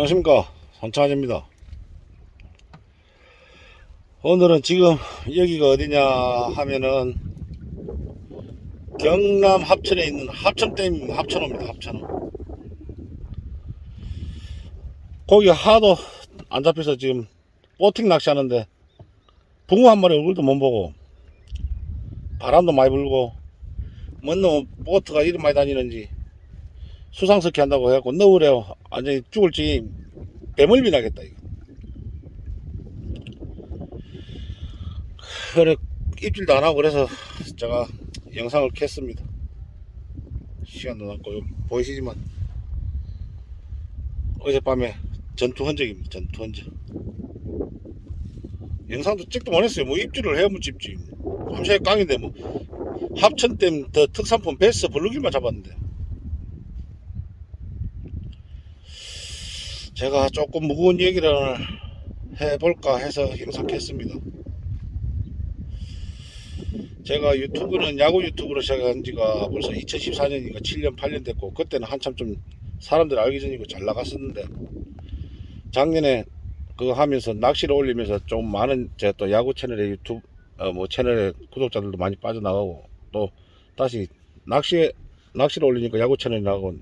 안녕하십니까. 산창아재입니다. 오늘은 지금 여기가 어디냐 하면은 경남 합천에 있는 합천댐 합천호입니다 합천호. 거기 하도 안 잡혀서 지금 보팅 낚시하는데 붕어 한 마리 얼굴도 못 보고 바람도 많이 불고 뭔 놈 보트가 이리 많이 다니는지 수상스키 한다고 해갖고 넣으래요. 완전히 죽을지 배멀미 나겠다, 이거. 그래, 입질도 안 하고 그래서 제가 영상을 켰습니다. 시간도 여기 보이시지만, 어젯밤에 전투 흔적입니다, 전투 흔적. 영상도 찍도 못했어요. 뭐 입질을 해야 뭐 찍지. 밤새 깡인데 뭐, 합천댐 더 특산품 베스 블루길만 잡았는데. 제가 조금 무거운 얘기를 해볼까 해서 영상 켰습니다. 제가 유튜브는 야구 유튜브로 시작한 지가 벌써 2014년이니까 7년, 8년 됐고, 그때는 한참 좀 사람들 알기 전이고 잘 나갔었는데, 작년에 그거 하면서 낚시를 올리면서 좀 많은 제가 또 야구 채널에 유튜브, 어, 뭐 채널에 구독자들도 많이 빠져나가고, 또 다시 낚시에, 낚시를 올리니까 야구 채널이 나가고,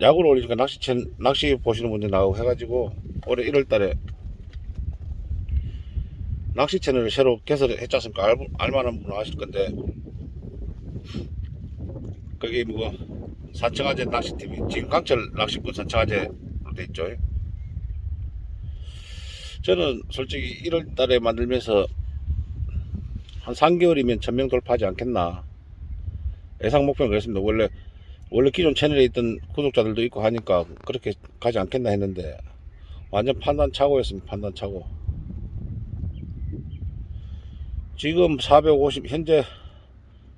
야구를 올리니까 낚시 채, 낚시 보시는 분들 나오고 해가지고 올해 1월달에 낚시 채널을 새로 개설했지 않습니까? 알, 알만한 분은 아실 건데 그게 뭐 산청아재 낚시TV 지금 강철 낚시꾼 산청아재로 돼 있죠. 저는 솔직히 1월달에 만들면서 한 3개월이면 1000명 돌파하지 않겠나 예상 목표는 그랬습니다. 원래 원래 기존 채널에 있던 구독자들도 있고 하니까 그렇게 가지 않겠나 했는데 완전 판단 착오였습니다. 판단 착오. 지금 450 현재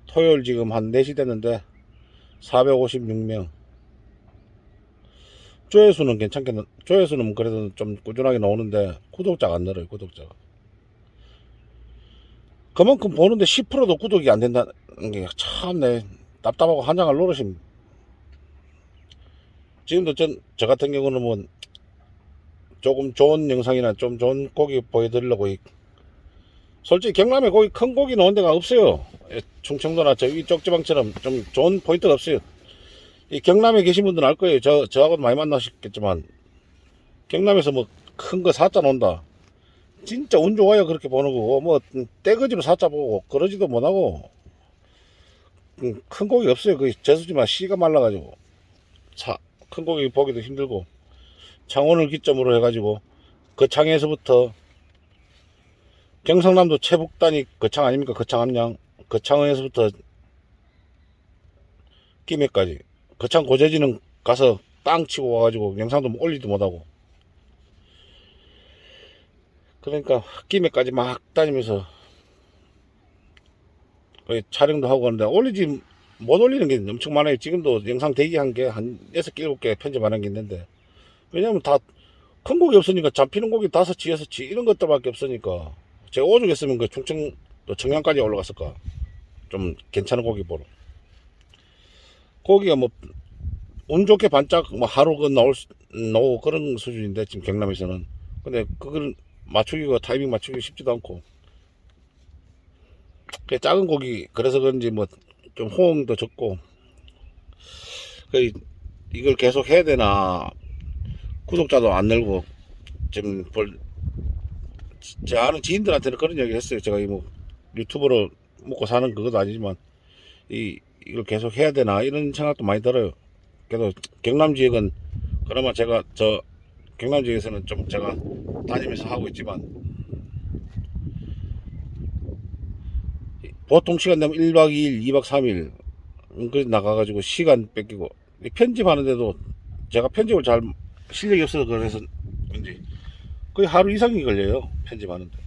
토요일 지금 한 4시 됐는데 456명. 조회수는 괜찮겠는 조회수는 그래도 좀 꾸준하게 나오는데 구독자가 안 늘어요. 구독자가. 그만큼 보는데 10%도 구독이 안 된다는 게 참 내 답답하고 한장을 노릇입니다. 지금도 전, 저 같은 경우는 뭐, 조금 좋은 영상이나 좀 좋은 고기 보여드리려고, 이- 솔직히 경남에 고기, 큰 고기 나온 데가 없어요. 예, 충청도나 저 이쪽 지방처럼 좀 좋은 포인트가 없어요. 이 경남에 계신 분들은 알 거예요. 저, 저하고도 많이 만나셨겠지만, 경남에서 뭐, 큰 거 사자 논다. 진짜 운 좋아요. 그렇게 보는 거고, 뭐, 떼거지로 사자 보고, 그러지도 못하고, 음, 큰 고기 없어요. 그, 저수지만 씨가 말라가지고. 사, 큰 고기 보기도 힘들고 창원을 기점으로 해가지고 거창에서부터 경상남도 최북단이 거창 아닙니까? 거창 함량 거창에서부터 김해까지 거창 고재지는 가서 땅 치고 와가지고 영상도 올리도 못하고. 그러니까 김해까지 막 다니면서 촬영도 하고 하는데 올리지 못 올리는 게 엄청 많아요. 지금도 영상 대기한 게 한 6개, 7개 편집 안한게 있는데. 왜냐면 다 큰 고기 없으니까 잡히는 고기 다섯치, 여섯치 이런 것들밖에 없으니까. 제가 오죽 했으면 그 충청, 또 청양까지 올라갔을까. 좀 괜찮은 고기 보러. 고기가 뭐, 운 좋게 반짝, 뭐 하루 그 나올, 수- 나오고 그런 수준인데, 지금 경남에서는. 근데 그걸 맞추기가, 타이밍 맞추기 쉽지도 않고. 그 작은 고기, 그래서 그런지 뭐, 좀 호응도 적고 그 이걸 계속 해야 되나 구독자도 안 늘고 지금 볼제 아는 지인들한테는 그런 얘기 했어요. 제가 이 뭐 유튜브로 먹고 사는 그것도 아니지만 이 이걸 계속 해야 되나 이런 생각도 많이 들어요. 그래도 경남 지역은 그나마 제가 저 경남 지역에서는 좀 제가 다니면서 하고 있지만 보통 시간 되면 1박 2일, 2박 3일 그 나가가지고 시간 뺏기고. 이 편집하는데도 제가 편집을 잘 실력이 없어서 그래서 그런지 거의 하루 이상이 걸려요 편집하는데.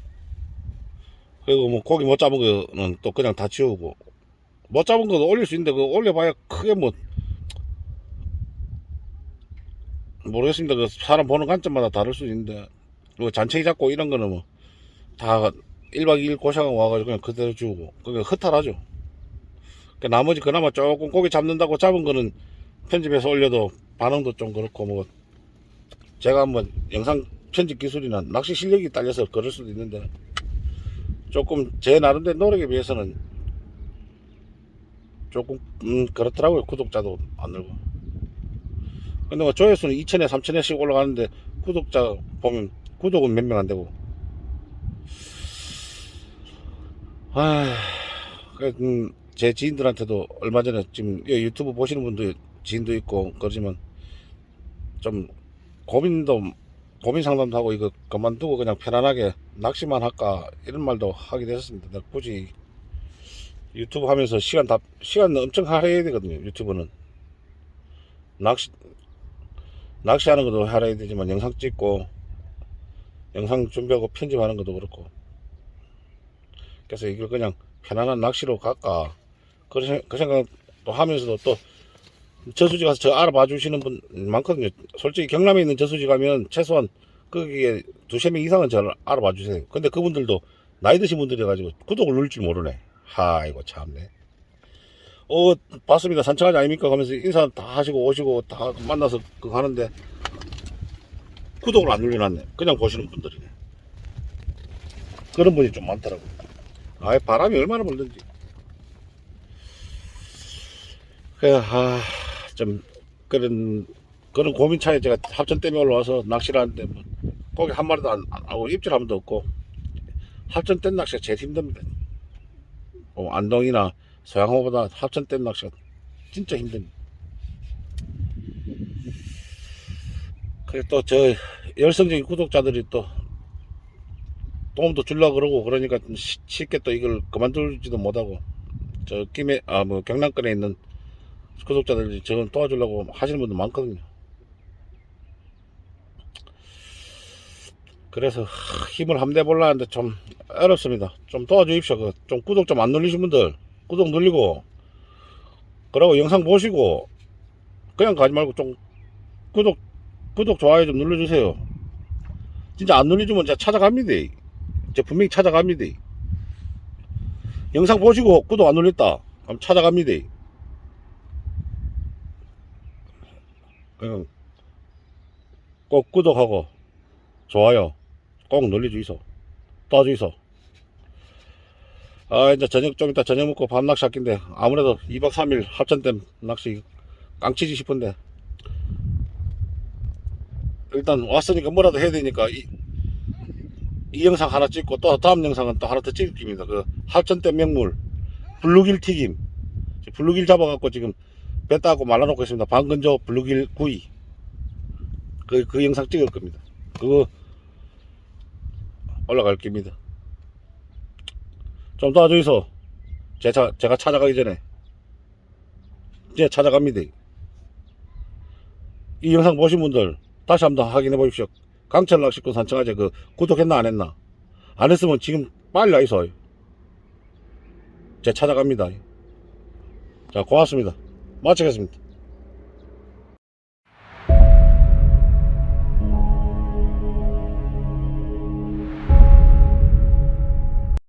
그리고 뭐 고기 못 잡은 거는 또 그냥 다 지우고. 못 잡은 것도 올릴 수 있는데 그 올려봐야 크게 뭐 모르겠습니다. 그 사람 보는 관점마다 다를 수 있는데 뭐 잔챙이 잡고 이런 거는 뭐 다 1박 2일 고생하고 와가지고 그냥 그대로 주고. 그게 허탈하죠. 그 나머지 그나마 조금 고기 잡는다고 잡은 거는 편집해서 올려도 반응도 좀 그렇고 뭐 제가 한번 영상 편집 기술이나 낚시 실력이 딸려서 그럴 수도 있는데 조금 제 나름대로 노력에 비해서는 조금 음 그렇더라고요. 구독자도 안 늘고. 근데 뭐 조회수는 2천에 3천에씩 올라가는데 구독자 보면 구독은 몇 명 안 되고 아, 그, 음, 제 지인들한테도 얼마 전에 지금 이 유튜브 보시는 분도 지인도 있고 그러지만 좀 고민도 고민 상담도 하고 이거 그만두고 그냥 편안하게 낚시만 할까 이런 말도 하게 됐습니다. 굳이 유튜브 하면서 시간 다 시간 엄청 할애해야 되거든요. 유튜브는 낚시 낚시하는 것도 할애해야 되지만 영상 찍고 영상 준비하고 편집하는 것도 그렇고 그래서 이걸 그냥 편안한 낚시로 갈까 그, 생- 그 생각도 하면서도 또 저수지 가서 저 알아봐 주시는 분 많거든요. 솔직히 경남에 있는 저수지 가면 최소한 거기에 두세 명 이상은 저를 알아봐 주세요. 근데 그분들도 나이 드신 분들이라가지고 구독을 누를 줄 모르네. 아이고 참네. 어 봤습니다. 산책하지 아닙니까? 하면서 인사 다 하시고 오시고 다 만나서 그거 하는데 구독을 안 눌려놨네. 그냥 보시는 분들이네. 그런 분이 좀 많더라고요. 아이 바람이 얼마나 불든지. 그래 아좀 그런 그런 고민 차에 제가 합천 때문에 올라와서 낚시를 하는데 뭐 고기 한 마리도 안, 안 하고 입질 한 번도 없고 합천 댐 낚시가 제일 힘듭니다. 뭐 안동이나 소양호보다 합천 댐 낚시가 진짜 힘듭니다. 그래 또저 열성적인 구독자들이 또 도움도 줄라 그러고 그러니까 쉽게 또 이걸 그만둘지도 못하고 저 김해 아뭐 경남권에 있는 구독자들이 저걸 도와주려고 하시는 분들 많거든요. 그래서 하, 힘을 보려 하는데 좀 어렵습니다. 좀 도와주십시오. 그 좀 구독 좀 안 눌리신 분들 구독 눌리고 그러고 영상 보시고 그냥 가지 말고 좀 구독 구독 좋아요 좀 눌러주세요. 진짜 안 눌러주면 제가 찾아갑니다. 제가 분명히 찾아갑니다. 영상 보시고 구독 안 눌렸다. 그럼 찾아갑니다. 그냥 꼭 구독하고 좋아요 꼭 눌러주이소 떠주이소 아 이제 저녁 좀 이따 저녁 먹고 밤 낚시 할긴데 아무래도 2박 3일 합천댐 낚시 깡치지 싶은데 일단 왔으니까 뭐라도 해야 되니까 이, 이 영상 하나 찍고 또 다음 영상은 또 하나 더 찍을 깁니다 그 합천댐 명물 블루길 튀김 블루길 잡아갖고 지금 배 따고 말라놓고 있습니다. 방근조 블루길 구이. 그, 그 영상 찍을 겁니다. 그거 올라갈 겁니다. 좀 도와주이소. 제가, 제가 찾아가기 전에. 이제 찾아갑니다. 이 영상 보신 분들 다시 한번 확인해 보십시오. 강철 낚시꾼 산청아재 그 구독했나 안 했나? 안 했으면 지금 빨리 와이소. 제가 찾아갑니다. 자, 고맙습니다. 마치겠습니다.